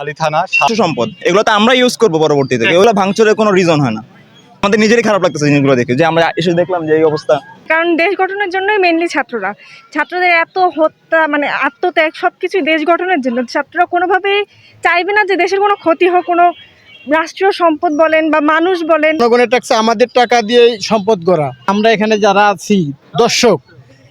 আলী থানা স্বাস্থ্য সম্পদ এগুলো তো আমরা ইউজ করব পরবর্তীতে। এগুলো ভাঙচুরের কোনো রিজন হয় না। আমাদের নিজেরই খারাপ লাগতেছে জিনিসগুলো দেখে। যে আমরা এসে দেখলাম যে এই অবস্থা। কারণ দেশ গঠনের জন্যই মেনলি ছাত্ররা। ছাত্রদের এত হত্যা মানে আত্মত্যাগ সব কিছুই দেশ গঠনের জন্য। ছাত্ররা কোনোভাবেই চাইবে না যে দেশের কোনো ক্ষতি হোক কোনো রাষ্ট্রীয় সম্পদ বলেন বা মানুষ বলেন। জনগণের ট্যাক্সে আমাদের টাকা দিয়ে সম্পদ গড়া। আমরা এখানে যারা আছি দর্শক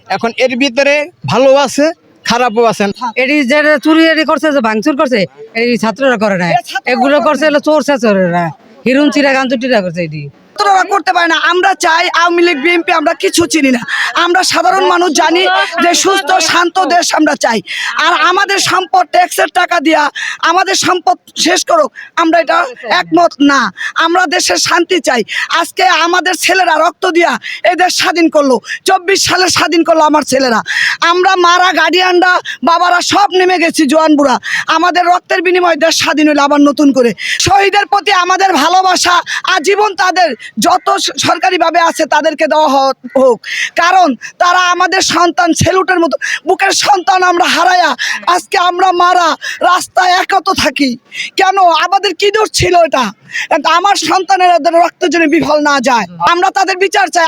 এখন এর ভিতরে ভালো আছে খারাপও আছেন এটি যে চুরি এটি করছে যে ভাঙচুর করছে এই ছাত্ররা করে না এগুলো করছে হলো চোর চোরেরা হিরুন চিরা টিরা করছে এটি। ছাত্ররা করতে পারে না। আমরা চাই আওয়ামী লীগ, বিএনপি, আমরা কিছু চিনি না। আমরা সাধারণ মানুষ জানি যে সুস্থ, শান্ত দেশ আমরা চাই। আর আমাদের সম্পদ ট্যাক্সের টাকা দিয়া আমাদের সম্পদ শেষ করুক, আমরা এটা একমত না। আমরা দেশের শান্তি চাই। আজকে আমাদের ছেলেরা রক্ত দিয়া এই দেশ স্বাধীন করল। চব্বিশ সালে স্বাধীন করল আমার ছেলেরা। আমরা মারা গার্ডিয়ানরা বাবারা সব নেমে গেছি জোয়ান বুড়া আমাদের রক্তের বিনিময়ে দেশ স্বাধীন হলো আবার নতুন করে। শহীদের প্রতি আমাদের ভালোবাসা, আজীবন তাদের যত সরকারিভাবে আছে তাদেরকে দেওয়া হোক। কারণ তারা আমাদের সন্তান সেলুটের মতো বুকের সন্তান আমরা হারাইয়া আজকে আমরা মারা, রাস্তায় একত থাকি। কেন? আমাদের কি দোষ ছিল এটা? আমার সন্তানের রক্তের জন্য বিফল না যায়। আমরা তাদের বিচার চাই।